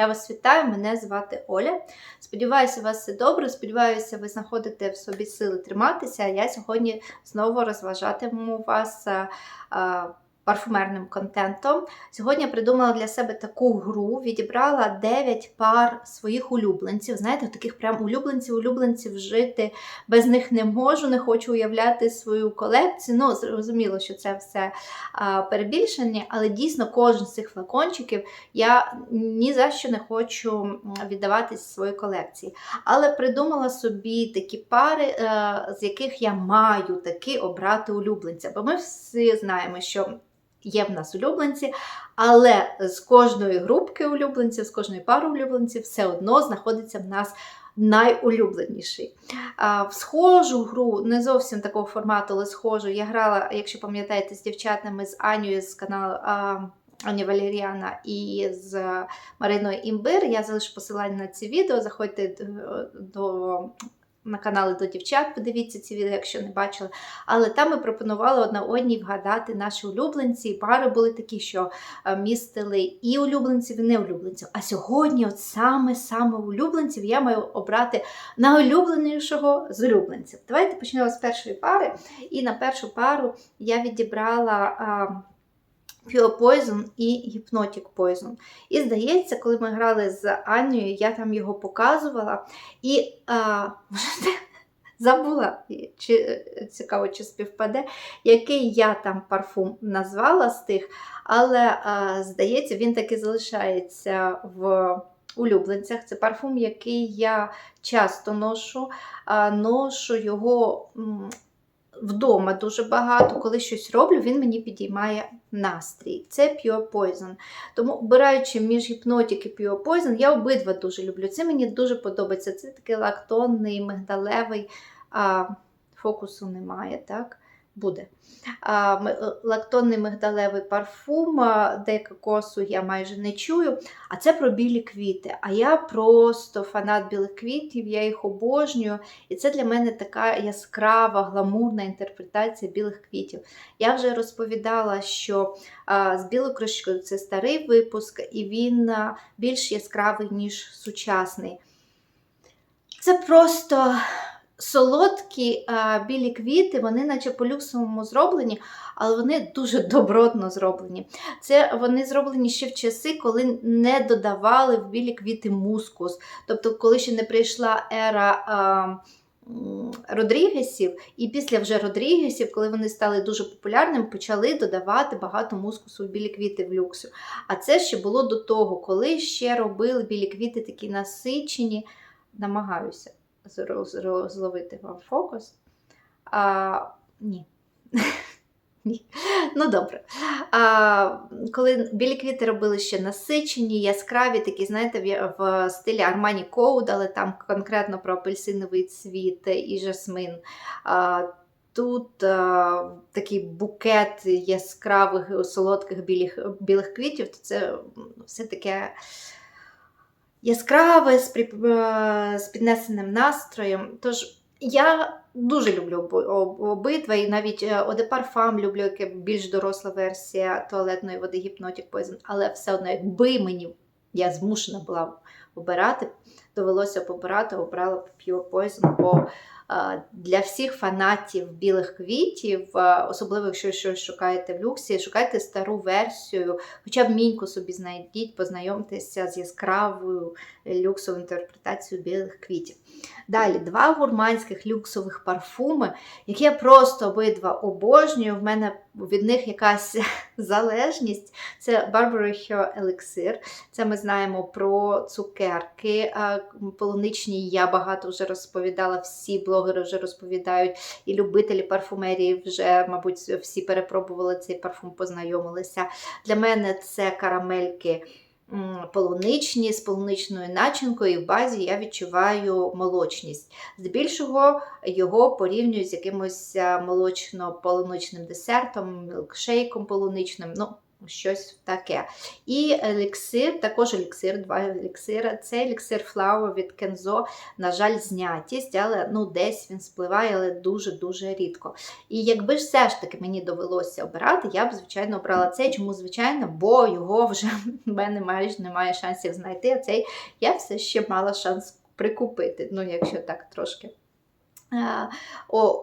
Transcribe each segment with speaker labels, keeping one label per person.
Speaker 1: Я вас вітаю, мене звати Оля. Сподіваюся, у вас все добре. Сподіваюся, ви знаходите в собі сили триматися. Я сьогодні знову розважатиму вас а, а, парфумерним контентом. Сьогодні я придумала для себе таку гру, відібрала 9 пар своїх улюбленців. Знаєте, таких прям улюбленців, улюбленців жити без них не можу, не хочу уявляти свою колекцію. Ну, зрозуміло, що це все перебільшення, але дійсно кожен з цих флакончиків я ні за що не хочу віддавати зі своєї колекції. Але придумала собі такі пари, е, з яких я маю таки обрати улюбленця. Бо ми всі знаємо, що є в нас улюбленці, але з кожної групки улюбленців, з кожної пари улюбленців все одно знаходиться в нас найулюбленіший. В схожу гру, не зовсім такого формату, але схожу, я грала, якщо пам'ятаєте, з дівчатами з Анією з каналу. А, Аня Валеріана і з Мариною Імбир. Я залишу посилання на ці відео. Заходьте е, до, на канали до дівчат, подивіться ці відео, якщо не бачили. Але там ми пропонували одна одній вгадати наші улюбленці. І пари були такі, що е, містили і улюбленців, і неулюбленців. А сьогодні, от саме-саме улюбленців, я маю обрати найулюбленішого з улюбленців. Давайте почнемо з першої пари. І на першу пару я відібрала. Pure Poison і Hypnotic Poison. І здається, коли ми грали з Анією, я там його показувала і а, забула, чи цікаво, чи співпаде, який я там парфум назвала з тих, але а, здається, він таки залишається в. Улюбленцях це парфум, який я часто ношу, а, ношу його вдома дуже багато, коли щось роблю, він мені підіймає настрій. Це Pure Poison. Тому, обираючи між гіпнотик і Pure Poison, я обидва дуже люблю. Це мені дуже подобається. Це такий лактонний, мигдалевий, а фокусу немає. так? Буде. Лактонний мигдалевий парфум, де кокосу я майже не чую. А це про білі квіти. А я просто фанат білих квітів, я їх обожнюю. І це для мене така яскрава, гламурна інтерпретація білих квітів. Я вже розповідала, що з білою кришкою це старий випуск, і він більш яскравий, ніж сучасний. Це просто солодкі а, білі квіти, вони наче по люксовому зроблені, але вони дуже добротно зроблені. Це вони зроблені ще в часи, коли не додавали в білі квіти мускус. Тобто, коли ще не прийшла ера. А, Родрігесів, і після вже Родрігесів, коли вони стали дуже популярними, почали додавати багато мускусу в білі квіти в люксу. А це ще було до того, коли ще робили білі квіти такі насичені, намагаюся зловити вам фокус. А, Ні. Ні. Ну, добре. А, Коли білі квіти робили ще насичені, яскраві, такі, знаєте, в стилі Armani Code, але там конкретно про апельсиновий цвіт і жасмин. А, Тут а, такий букет яскравих, солодких білих білих квітів, то це все таке яскраве, з, е, з піднесеним настроєм. Тож я дуже люблю обидва, і навіть одепарфам люблю, яке більш доросла версія туалетної води Hypnotic Poison, але все одно, якби мені я змушена була обирати, довелося обирати, обрала Pure Poison, бо для всіх фанатів білих квітів, особливо якщо щось шукаєте в люксі, шукайте стару версію, хоча б міньку собі знайдіть, познайомтеся з яскравою люксовою інтерпретацією білих квітів. Далі, два гурманських люксових парфуми, які я просто обидва обожнюю. В мене від них якась залежність. Це Burberry Her Elixir. Це ми знаємо про цукерки. Полуничні я багато вже розповідала, всі блогери вже розповідають, і любителі парфумерії вже, мабуть, всі перепробували цей парфум, познайомилися. Для мене це карамельки полуничні з полуничною начинкою, і в базі я відчуваю молочність. Здебільшого його порівнюють з якимось молочно-полуничним десертом, мілкшейком полуничним. Ну, щось таке. І еліксир, також еліксир, два еліксири. Це еліксир Flower від Kenzo, на жаль, знятість, але ну, десь він спливає, але дуже-дуже рідко. І якби ж все ж таки мені довелося обирати, я б, звичайно, обрала цей. Чому, звичайно, бо його вже в мене майже немає шансів знайти, а цей я все ще мала шанс прикупити. Ну, якщо так трошки. Е,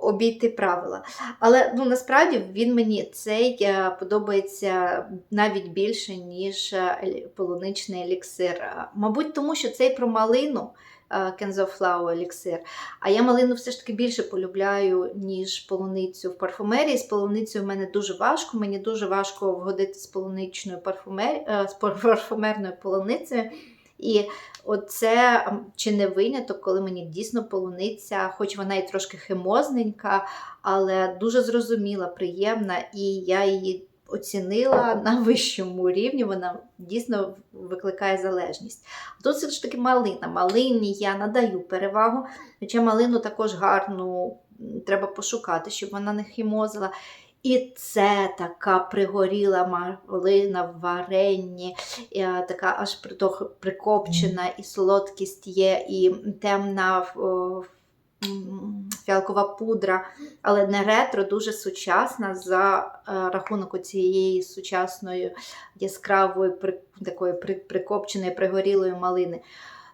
Speaker 1: Обійти правила. Але ну, насправді він мені цей е, подобається навіть більше, ніж е, полуничний еліксир. Мабуть, тому що цей про малину. Flower еліксир. А я малину все ж таки більше полюбляю, ніж полуницю в парфумерії. З полуницею в мене дуже важко. Мені дуже важко вгодити з полуничною парфумер... з парфумерною полуницею. І оце чи не виняток, коли мені дійсно полуниця, хоч вона і трошки химозненька, але дуже зрозуміла, приємна, і я її оцінила на вищому рівні. Вона дійсно викликає залежність. Тут все ж таки малина. Малині я надаю перевагу, хоча малину також гарну треба пошукати, щоб вона не химозила. І це така пригоріла малина в варенні, е, така аж прикопчена, і солодкість є, і темна о, фіалкова пудра, але не ретро, дуже сучасна за е, рахунок цієї сучасної яскравої такої прикопченої, пригорілої малини.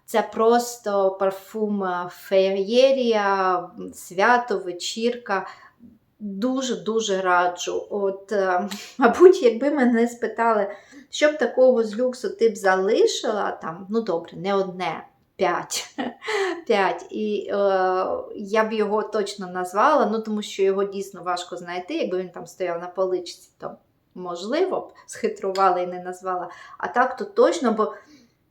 Speaker 1: Це просто парфум е, феєрія, свято, вечірка. Дуже-дуже раджу. От, е, мабуть, якби мене спитали, що б такого з люксу ти б залишила, там, ну добре, не одне, п'ять. п'ять. І е, я б його точно назвала, ну тому що його дійсно важко знайти. Якби він там стояв на поличці, то можливо б схитрувала і не назвала. А так то точно, бо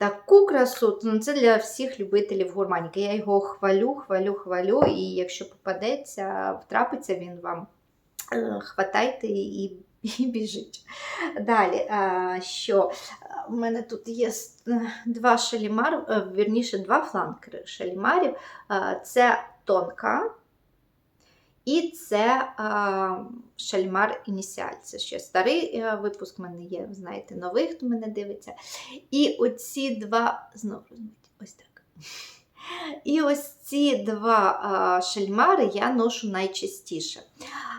Speaker 1: таку красу, ну це для всіх любителів гурманіки. Я його хвалю, хвалю, хвалю, і якщо попадеться, втрапиться він вам, е, хватайте і, і біжіть. Далі, що у мене тут є е, два шалімар, е, вірніше, два фланкери шалімарів. Це тонка. І це а, шальмар Ініціаль. Це ще старий е, випуск в мене є, знаєте, новий, хто мене дивиться. І оці два, знову розумієте, ось так. І ось ці два а, шальмари я ношу найчастіше.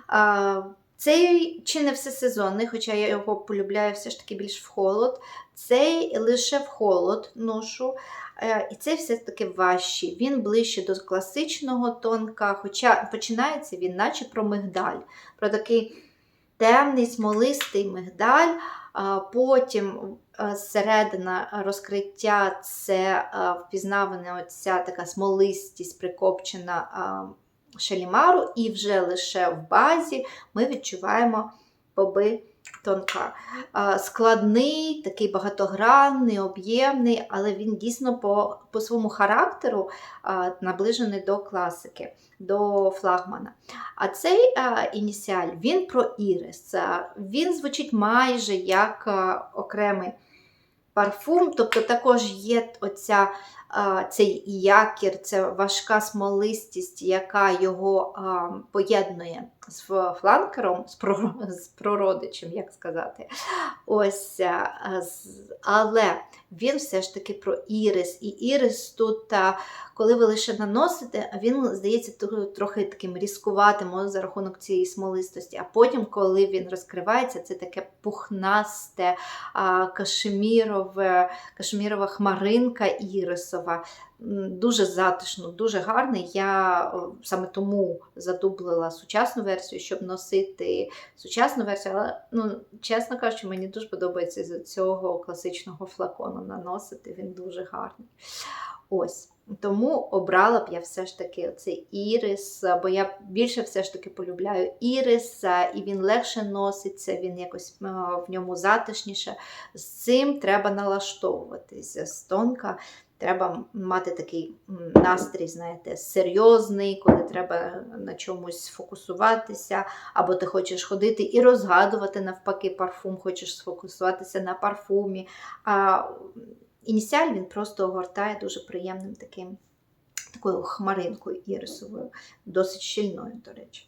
Speaker 1: А, цей чи не всесезонний, хоча я його полюбляю все ж таки більш в холод. Цей лише в холод ношу. Е, І цей все-таки важчий. Він ближче до класичного тонка, хоча починається він, наче про мигдаль, про такий темний, смолистий мигдаль. Потім е, середина розкриття це е, впізнавана оця така смолистість, прикопчена шалімару, і вже лише в базі ми відчуваємо боби тонка. Складний, такий багатогранний, об'ємний, але він дійсно по, по своєму характеру наближений до класики, до флагмана. А цей ініціаль він про ірис. Він звучить майже як окремий парфум, тобто також є оця, цей якір, це важка смолистість, яка його поєднує з фланкером, з, прородичем, як сказати. Ось, але він все ж таки про ірис. І ірис тут, коли ви лише наносите, він здається трохи таким різкуватим за рахунок цієї смолистості. А потім, коли він розкривається, це таке пухнасте, кашемірове, кашемірова хмаринка ірисова. М, Дуже затишно, дуже гарний. Я саме тому задублила сучасну версію, щоб носити сучасну версію, але ну, чесно кажучи, мені дуже подобається з цього класичного флакону наносити. Він дуже гарний. Ось. Тому обрала б я все ж таки цей ірис, бо я більше все ж таки полюбляю ірис, і він легше носиться, він якось в ньому затишніше. З цим треба налаштовуватися. З тонка треба мати такий настрій, знаєте, серйозний, коли треба на чомусь сфокусуватися, або ти хочеш ходити і розгадувати навпаки парфум, хочеш сфокусуватися на парфумі. А ініціаль він просто огортає дуже приємним таким, такою хмаринкою ірисовою, досить щільною, до речі.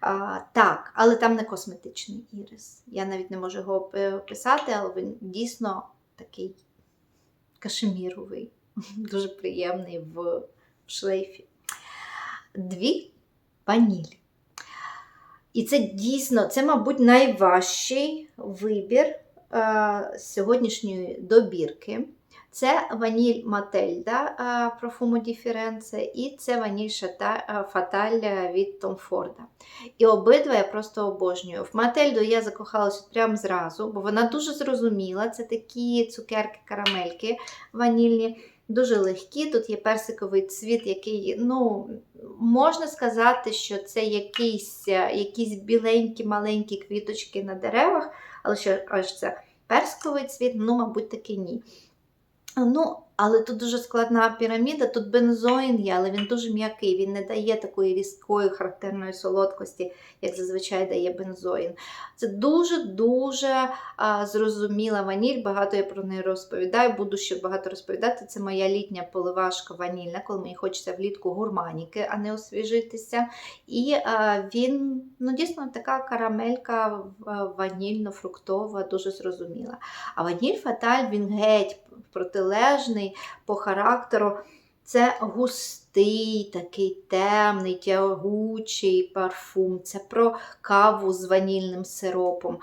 Speaker 1: А, так, але там не косметичний ірис. Я навіть не можу його е, описати, але він дійсно такий кашеміровий, дуже приємний в шлейфі. Дві ванілі. І це дійсно, це, мабуть, найважчий вибір е, сьогоднішньої добірки. Це ваніль Мательда е, Profumo Differenze і це ваніль Шата- е, Фаталь від Tom Ford. І обидва я просто обожнюю. В Мательду я закохалася прямо зразу, бо вона дуже зрозуміла. Це такі цукерки-карамельки ванільні, дуже легкі. Тут є персиковий цвіт, який, ну, можна сказати, що це якісь, е, якісь біленькі маленькі квіточки на деревах, але що аж це персиковий цвіт, ну, мабуть, таки ні. Ну, але тут дуже складна піраміда, тут бензоїн є, але він дуже м'який, він не дає такої різкої характерної солодкості, як зазвичай дає бензоїн. Це дуже-дуже зрозуміла ваніль, багато я про неї розповідаю, буду ще багато розповідати. Це моя літня поливашка ванільна, коли мені хочеться влітку гурманіки, а не освіжитися. І а, він, ну, дійсно, така карамелька ванільно-фруктова, дуже зрозуміла. А ваніль Фаталь, він геть протилежний по характеру. Це густий, такий темний, тягучий парфум. Це про каву з ванільним сиропом.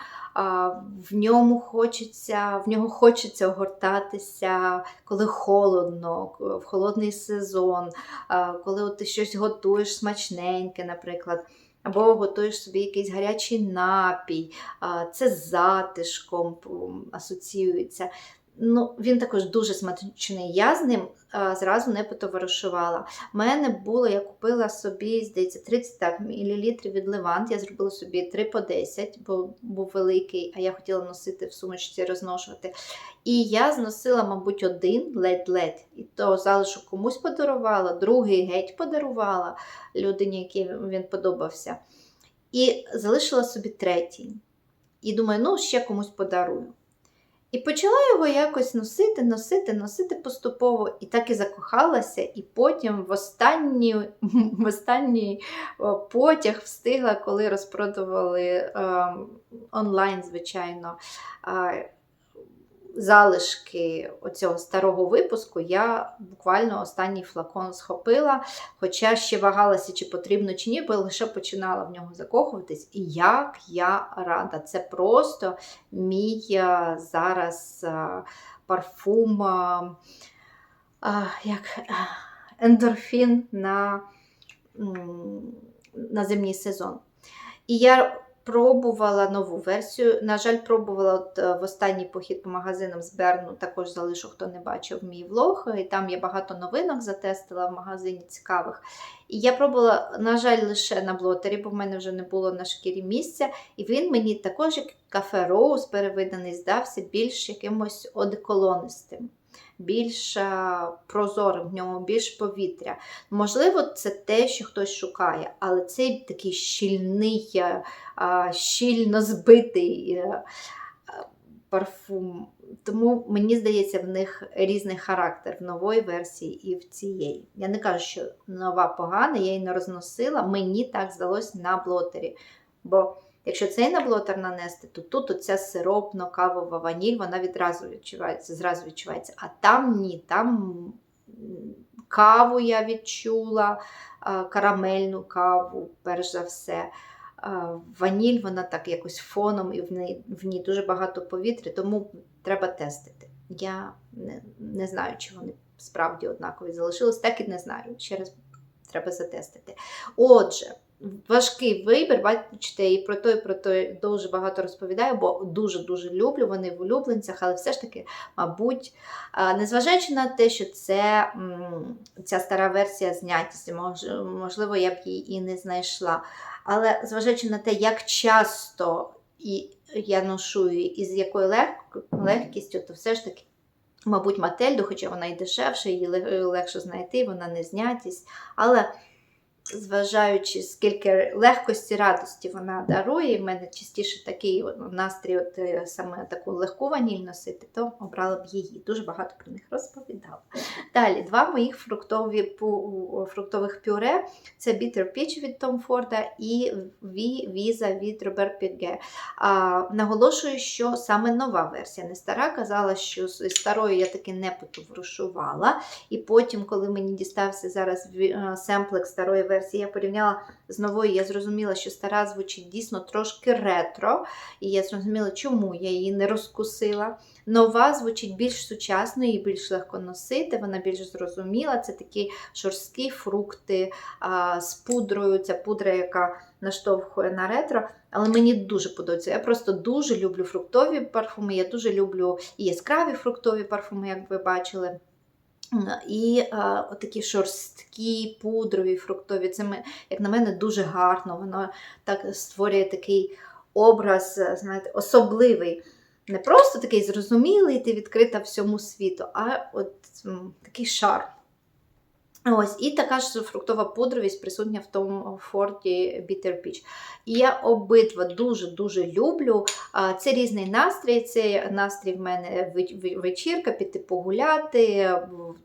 Speaker 1: В ньому хочеться, в нього хочеться огортатися, коли холодно, в холодний сезон, коли ти щось готуєш смачненьке, наприклад. Або готуєш собі якийсь гарячий напій, це з затишком асоціюється. Ну, він також дуже смачний. Я з ним а, зразу не потоваришувала. У мене було, я купила собі, здається, 30 так, мл від Левант. Я зробила собі 3 по 10, бо був великий, а я хотіла носити в сумочці, розношувати. І я зносила, мабуть, один ледь-ледь. І то залишок комусь подарувала, другий геть подарувала людині, якій він подобався. І залишила собі третій. І думаю, ну, ще комусь подарую. І почала його якось носити, носити, носити поступово, і так і закохалася. І потім в останній, в останній потяг встигла, коли розпродували е, онлайн, звичайно, е, залишки оцього старого випуску. Я буквально останній флакон схопила, хоча ще вагалася, чи потрібно, чи ні, бо лише починала в нього закохуватись. І як я рада! Це просто мій е, зараз е, парфум, е, як ендорфін на, на зимній сезон. І я пробувала нову версію. На жаль, пробувала от е, в останній похід по магазинам з Берну, також залишу, хто не бачив мій влог. І там я багато новинок затестила в магазині цікавих. І я пробувала, на жаль, лише на блотері, бо в мене вже не було на шкірі місця. І він мені також, як кафе Роуз, перевиданий, здався більш якимось одеколонистим. Більш а, прозорим, в ньому більш повітря. Можливо, це те, що хтось шукає, але цей такий щільний, щільно збитий е, парфум. Тому мені здається, в них різний характер в нової версії і в цієї. Я не кажу, що нова погана, я її не розносила, мені так здалося на блотері. Бо якщо цей на блотер нанести, то тут оця сиропно-кавова ваніль, вона відразу відчувається, зразу відчувається. А там ні, там каву я відчула, карамельну каву, перш за все. Ваніль, вона так якось фоном, і в ній, в ній дуже багато повітря, тому треба тестити. Я не, не знаю, чи вони справді однакові залишились, так і не знаю. Ще раз треба затестити. Отже, важкий вибір, бачите, і про той, про той дуже багато розповідаю, бо дуже-дуже люблю, вони в улюбленцях, але все ж таки, мабуть, незважаючи на те, що це ця стара версія знятісті, можливо, я б її і не знайшла. Але зважаючи на те, як часто і я ношу і з якою легкістю, то все ж таки, мабуть, Мательду, хоча вона і дешевша, її легше знайти, вона не знятість. Але зважаючи, скільки легкості, радості вона дарує, в мене частіше такий настрій, от е, саме таку легку ваніль носити, то обрала б її. Дуже багато про них розповідала. Далі, два моїх фруктові, фруктових пюре це Bitter Peach від Tom Ford і Віза від Robert Piguet. А, наголошую, що саме нова версія, не стара. Казала, що з старою я таки не потоваришувала. І потім, коли мені дістався зараз е, семплик старої версії, я порівняла з новою, я зрозуміла, що стара звучить дійсно трошки ретро. І я зрозуміла, чому я її не розкусила. Нова звучить більш сучасно і більш легко носити, вона більш зрозуміла. Це такі шорсткі фрукти а, з пудрою. Ця пудра, яка наштовхує на ретро. Але мені дуже подобається. Я просто дуже люблю фруктові парфуми, я дуже люблю і яскраві фруктові парфуми, як ви бачили. М, І а, такі шорсткі, пудрові, фруктові. Це, ми- як на мене, дуже гарно. Воно так створює такий образ, е, знаєте, особливий. Не просто такий зрозумілий, ти відкрита всьому світу, а от такий шарм. Ось, і така ж фруктова пудровість присутня в тому форті Bitter Peach. І я обидва дуже-дуже люблю. Це різний настрій. Це настрій в мене веч- веч- вечірка, піти погуляти,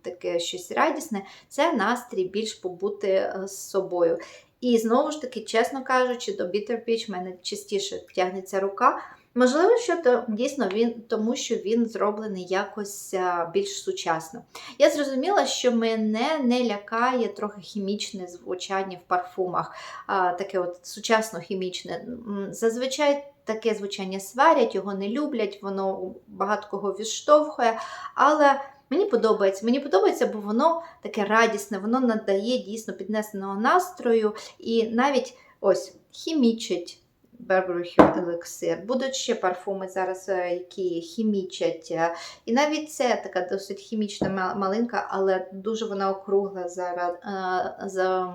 Speaker 1: таке щось радісне. Це настрій більш побути е, з собою. І знову ж таки, чесно кажучи, до Bitter Peach в мене частіше тягнеться рука. Можливо, що то дійсно він тому, що він зроблений якось більш сучасно. Я зрозуміла, що мене не лякає трохи хімічне звучання в парфумах, таке от сучасно хімічне. Зазвичай таке звучання сварять, його не люблять, воно багато кого відштовхує. Але мені подобається. Мені подобається, бо воно таке радісне, воно надає дійсно піднесеного настрою і навіть ось хімічить. Burberry Hue Будуть ще парфуми зараз, е, які хімічать. е, І навіть це така досить хімічна ма- малинка, але дуже вона округла зараз е, за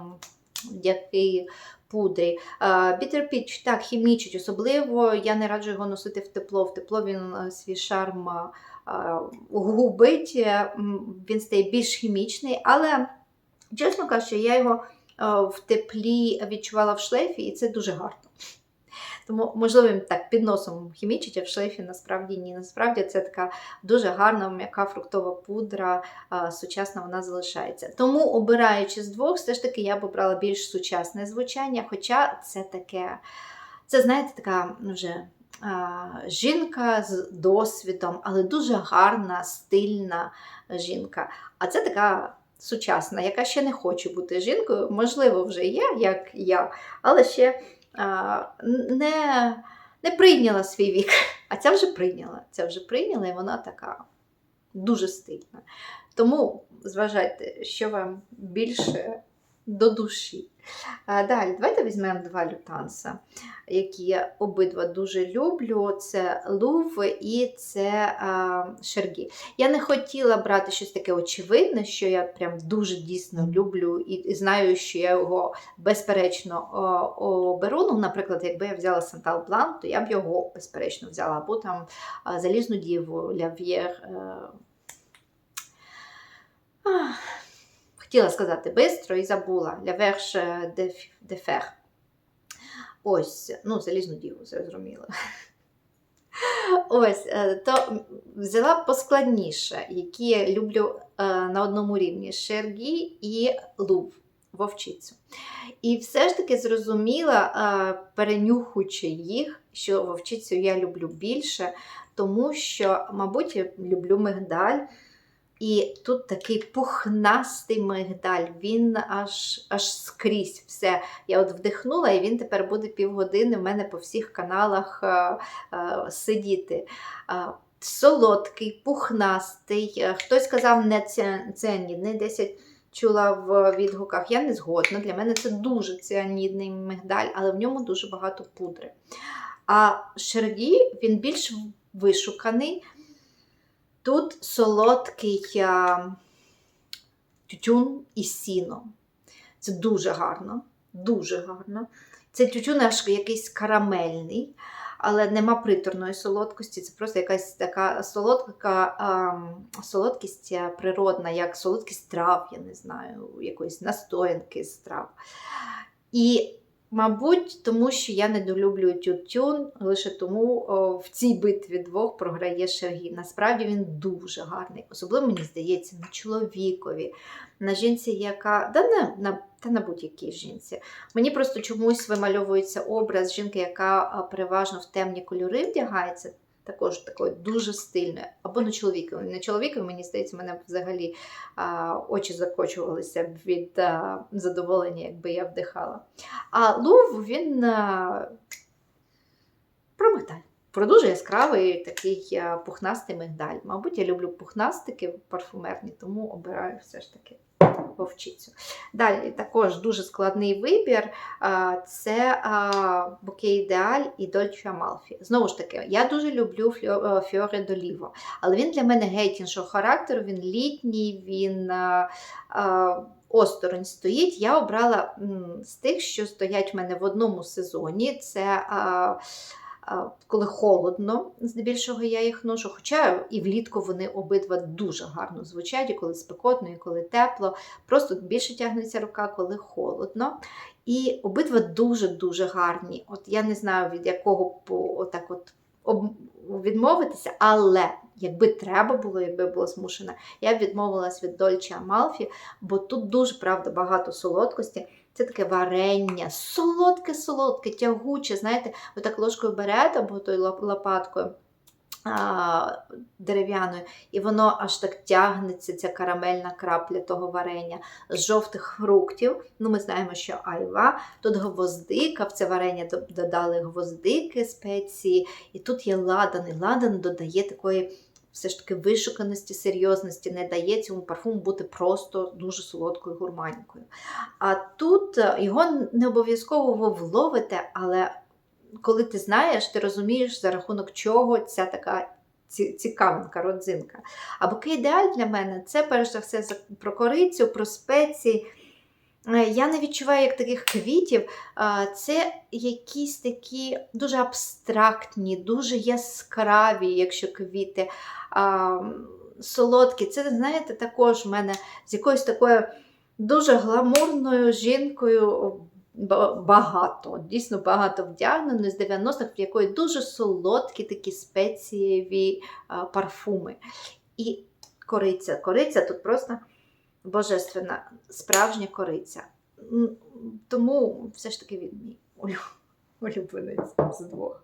Speaker 1: який пудрі. Bitter Peach так хімічить, особливо я не раджу його носити в тепло. В тепло він свій шарм губить, він стає більш хімічний, але, чесно кажучи, я його в теплі відчувала в шлейфі, і це дуже гарно. Тому, можливо, він так під носом хімічить, а в шлейфі насправді ні. Насправді це така дуже гарна, м'яка фруктова пудра, сучасна вона залишається. Тому, обираючи з двох, все ж таки я б обрала більш сучасне звучання, хоча це таке, це, знаєте, така вже. Жінка з досвідом, але дуже гарна, стильна жінка. А це така сучасна, яка ще не хоче бути жінкою. Можливо, вже є, як я, але ще не, не прийняла свій вік. А ця вже прийняла. Ця вже прийняла, і вона така дуже стильна. Тому зважайте, що вам більше до душі. А, далі, давайте візьмемо два лютанса, які я обидва дуже люблю. Це Лув і це а, Шергі. Я не хотіла брати щось таке очевидне, що я прям дуже дійсно люблю і, знаю, що я його безперечно оберу. Ну, наприклад, якби я взяла Сантал Блан, то я б його безперечно взяла, або там Залізну Діву, Ляв'єр. Хотіла сказати бистро і забула. Ля Верш де, де Фер. Ось, ну, залізну діву, зрозуміло. Ось, е, то взяла поскладніше, які люблю е, на одному рівні: Шергі і Лув, вовчицю. І все ж таки зрозуміла, е, перенюхуючи їх, що вовчицю я люблю більше, тому що, мабуть, я люблю мигдаль. І тут такий пухнастий мигдаль, він аж аж скрізь все. Я от вдихнула, і він тепер буде півгодини в мене по всіх каналах е, е, сидіти. Е, солодкий, пухнастий. Хтось сказав не ціанідний, десь я чула в відгуках. Я не згодна. Для мене це дуже ціанідний мигдаль, але в ньому дуже багато пудри. А Шерді він більш вишуканий. Тут солодкий а, тютюн і сіно. Це дуже гарно, дуже гарно. Це тютюн аж якийсь карамельний. але нема приторної солодкості. Це просто якась така солодка ем, солодкість е, природна, як солодкість трав, я не знаю, якоїсь настоянки з трав. І Мабуть, тому що я недолюблюю тютюн, лише тому о, в цій битві двох програє Шергій. Насправді він дуже гарний. Особливо мені здається, на чоловікові, на жінці, яка да не на та на будь-якій жінці. Мені просто чомусь вимальовується образ жінки, яка переважно в темні кольори вдягається також такою дуже стильною. Або на чоловікові. На чоловікові, мені здається, мене взагалі а, очі закочувалися від а, задоволення, якби я вдихала. А Лув він а, про мигдаль. Про дуже яскравий такий пухнастий мигдаль. Мабуть, я люблю пухнастики парфумерні, тому обираю все ж таки вовчицю. Далі також дуже складний вибір це Боке Ідеаль і Дольче Амалфі. Знову ж таки, я дуже люблю Фіоре Доліво, але він для мене геть іншого характеру, він літній, він осторонь стоїть. Я обрала з тих, що стоять в мене в одному сезоні. Це коли холодно, здебільшого я їх ношу. Хоча і влітку вони обидва дуже гарно звучать, і коли спекотно, і коли тепло. Просто більше тягнеться рука, коли холодно. І обидва дуже-дуже гарні. От Я не знаю, від якого отак от відмовитися, але якби треба було, якби була змушена, я б відмовилась від Дольче Амалфі, бо тут дуже правда багато солодкості. Це таке варення, солодке-солодке, тягуче. Знаєте, ви так ложкою берете або тою лопаткою дерев'яною, і воно аж так тягнеться, ця карамельна крапля того варення з жовтих фруктів. Ну, Ми знаємо, що айва, тут гвоздика, в це варення додали гвоздики, спеції, і тут є ладан, і ладан додає такої все ж таки вишуканості, серйозності не дає цьому парфуму бути просто дуже солодкою гурманькою. А тут е, його не обов'язково ви вловите, але коли ти знаєш, ти розумієш, за рахунок чого ця така цікавинка, родзинка. А ідеаль для мене це перш за все про корицю, про спеції. Е, я не відчуваю як таких квітів. Це якісь такі дуже абстрактні, дуже яскраві, якщо квіти, солодкі. Це, знаєте, також в мене з якоюсь такою дуже гламурною жінкою. Багато, дійсно багато вдягнено з 90-х, в якої дуже солодкі такі спецієві парфуми. І кориця. Кориця тут просто божественна, справжня кориця. Тому все ж таки він мій улюбленець з двох.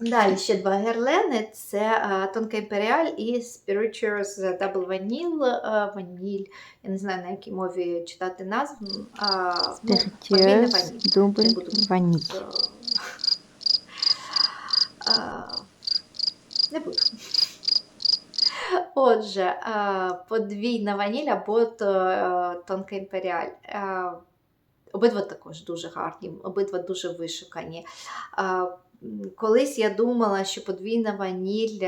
Speaker 1: Далі ще два герлени: це Тонка Імперіаль і Spirituous Double Vanille. Ваніль. Я не знаю, на якій мові читати назву.
Speaker 2: Spirituous Double Ваніль.
Speaker 1: Не буду. Отже, подвійна ваніль або тонка імперіаль. Обидва також дуже гарні, обидва дуже вишукані. Колись я думала, що подвійна ваніль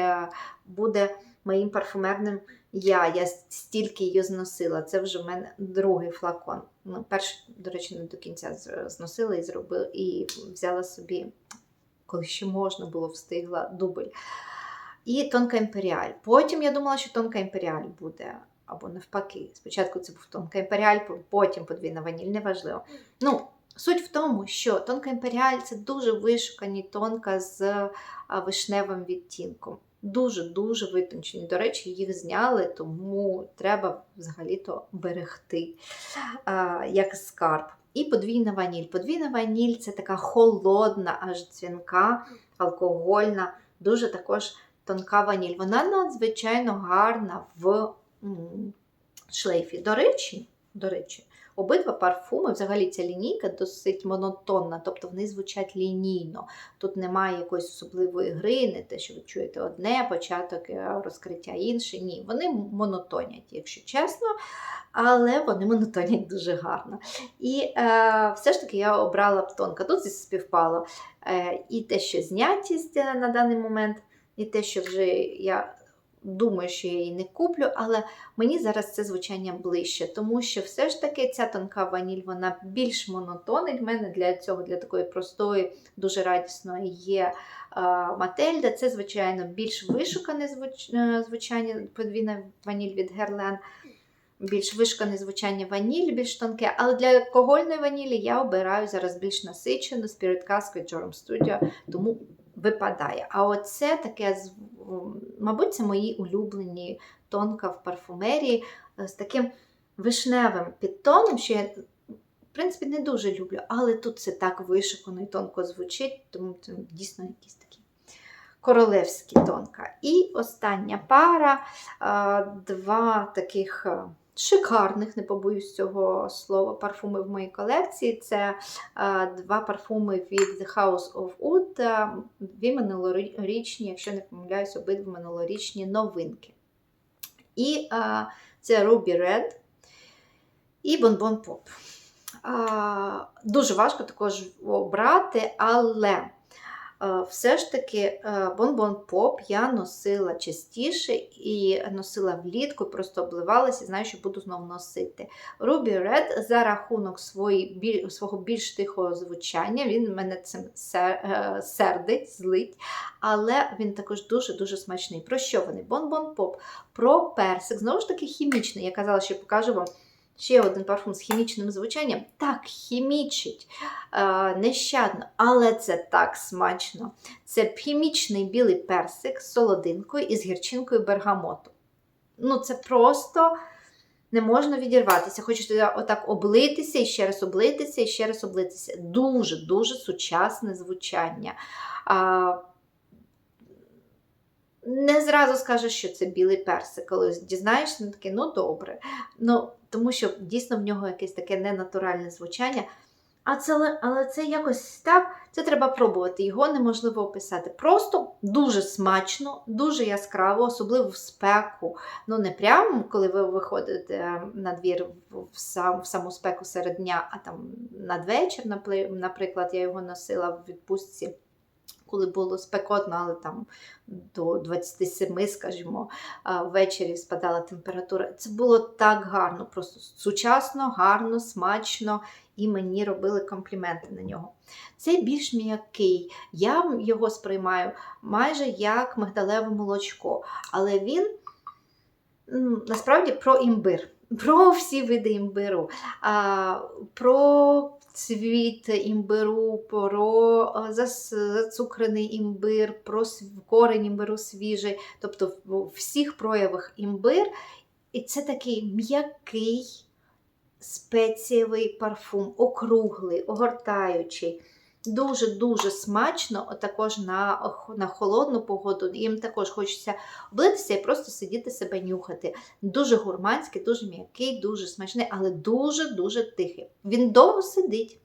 Speaker 1: буде моїм парфумерним я. Я стільки її зносила. Це вже в мене другий флакон. Ну, Перший, до речі, не до кінця зносила і зробила, і взяла собі, коли ще можна було, встигла дубль і тонка імперіаль. Потім я думала, що тонка імперіаль буде. Або навпаки. Спочатку це був тонка імперіаль, потім подвійна ваніль, неважливо. Ну, Суть в тому, що тонка імперіаль це дуже вишукані тонка з вишневим відтінком. Дуже-дуже витончені. До речі, їх зняли, тому треба взагалі-то берегти як скарб. І подвійна ваніль. Подвійна ваніль це така холодна, аж дзвінка, алкогольна, дуже також тонка ваніль. Вона надзвичайно гарна в шлейфі. До речі, до речі, обидва парфуми, взагалі ця лінійка досить монотонна, тобто вони звучать лінійно. Тут немає якоїсь особливої гри, не те, що ви чуєте одне, початок е, розкриття інше. Ні, вони монотонять, якщо чесно. Але вони монотонять дуже гарно. І е, все ж таки я обрала б тонка. Тут співпало е, і те, що знятість е, на даний момент, і те, що вже я думаю, що я її не куплю, але мені зараз це звучання ближче, тому що все ж таки ця тонка ваніль вона більш монотонить. В мене для цього, для такої простої, дуже радісної є Мательда. Це, звичайно, більш вишукане е, звучання подвійна ваніль від Герлен. Більш вишукане звучання ванілі, більш тонке, але для алкогольної ванілі я обираю зараз більш насичену Spirit Cask від Jorum Studio, тому випадає. А оце таке, мабуть, це мої улюблені тонка в парфумерії е, з таким вишневим підтоном, що я, в принципі, не дуже люблю, але тут це так вишукано і тонко звучить, тому це дійсно якісь такі королевські тонка. І остання пара, два таких. Е, Шикарних, не побоюсь цього слова, парфуми в моїй колекції. Це а, два парфуми від The House of а, дві минулорічні, якщо не помиляюсь, обидва минулорічні новинки. І а, це Ruby Red і Bonbon Pop. А, дуже важко також обрати, але е, все ж таки е, Pop я носила частіше і носила влітку, просто обливалася і знаю, що буду знову носити. Ruby Red за рахунок свого більш тихого звучання, він мене цим е, сердить, злить, але він також дуже-дуже смачний. Про що вони? Pop, про персик, знову ж таки хімічний. Я казала, що покажу вам ще один парфум з хімічним звучанням. Так, хімічить е, нещадно, але це так смачно. Це хімічний білий персик з солодинкою і з гірчинкою бергамоту. Ну, це просто не можна відірватися. Хочеться отак облитися і ще раз облитися, і ще раз облитися. Дуже-дуже сучасне звучання. А, не зразу скажеш, що це білий персик, коли дізнаєшся, ну таке, ну добре. Ну, тому що дійсно в нього якесь таке ненатуральне звучання. А це, але це якось так, це треба пробувати, його неможливо описати. Просто дуже смачно, дуже яскраво, особливо в спеку. Ну, не прямо, коли ви виходите на двір в, сам, в саму спеку серед дня, а там надвечір, наприклад, я його носила в відпустці. Коли було спекотно, але там до 27, скажімо, ввечері спадала температура. Це було так гарно, просто сучасно, гарно, смачно, і мені робили компліменти на нього. Цей більш м'який. Я його сприймаю майже як мигдалеве молочко, але він насправді про імбир. Про всі види імбиру, про цвіт імбиру, про е, зацукрений імбир, про корень імбиру свіжий, тобто в всіх проявах імбир. І це такий м'який спецієвий парфум, округлий, огортаючий. Дуже-дуже смачно, також на, на холодну погоду. Їм також хочеться облитися і просто сидіти себе нюхати. Дуже гурманський, дуже м'який, дуже смачний, але дуже-дуже тихий. Він довго сидить.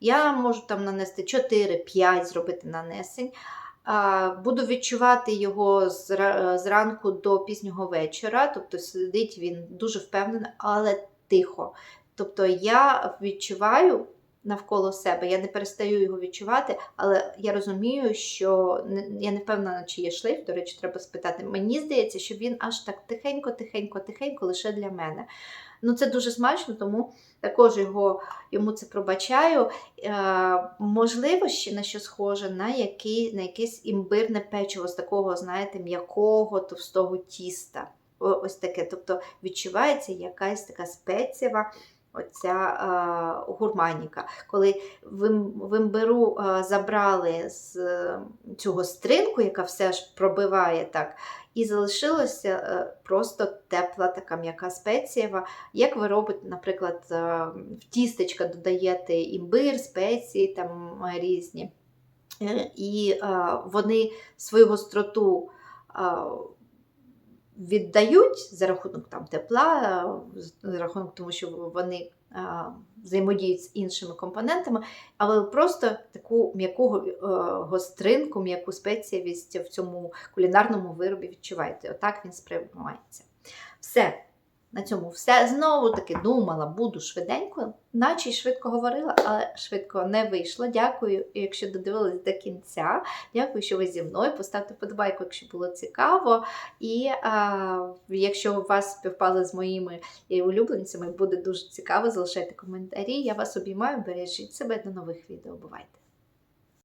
Speaker 1: Я можу там нанести 4-5 зробити нанесень. Буду відчувати його зра- зранку до пізнього вечора, тобто сидить він дуже впевнено, але тихо. Тобто я відчуваю навколо себе, я не перестаю його відчувати, але я розумію, що я не впевнена, чи є шлейф, до речі, треба спитати. Мені здається, що він аж так тихенько, тихенько, тихенько лише для мене. Ну, це дуже смачно, тому також його, йому це пробачаю. Е, можливо, ще на що схоже, на, який, на якесь імбирне печиво з такого, знаєте, м'якого, товстого тіста. Ось таке. Тобто відчувається якась така спецієва оця е, гурманіка. Коли в, ім- в імбиру е, забрали з цього стринку, яка все ж пробиває так, і залишилося е, просто тепла така м'яка спецієва. Як ви робите, наприклад, в тістечка додаєте імбир, спеції там різні, і вони свою гостроту віддають за рахунок там, тепла, за рахунок тому, що вони взаємодіють з іншими компонентами, але просто таку м'яку е, гостринку, м'яку спеціалість в цьому кулінарному виробі відчуваєте. Отак він сприймається. Все. На цьому все. Знову таки думала, буду швиденько, наче й швидко говорила, але швидко не вийшло. Дякую, якщо додивились до кінця. Дякую, що ви зі мною. Поставте подобайку, якщо було цікаво. І а, якщо у вас співпали з моїми улюбленцями, буде дуже цікаво. Залишайте коментарі. Я вас обіймаю, бережіть себе до нових відео. Бувайте!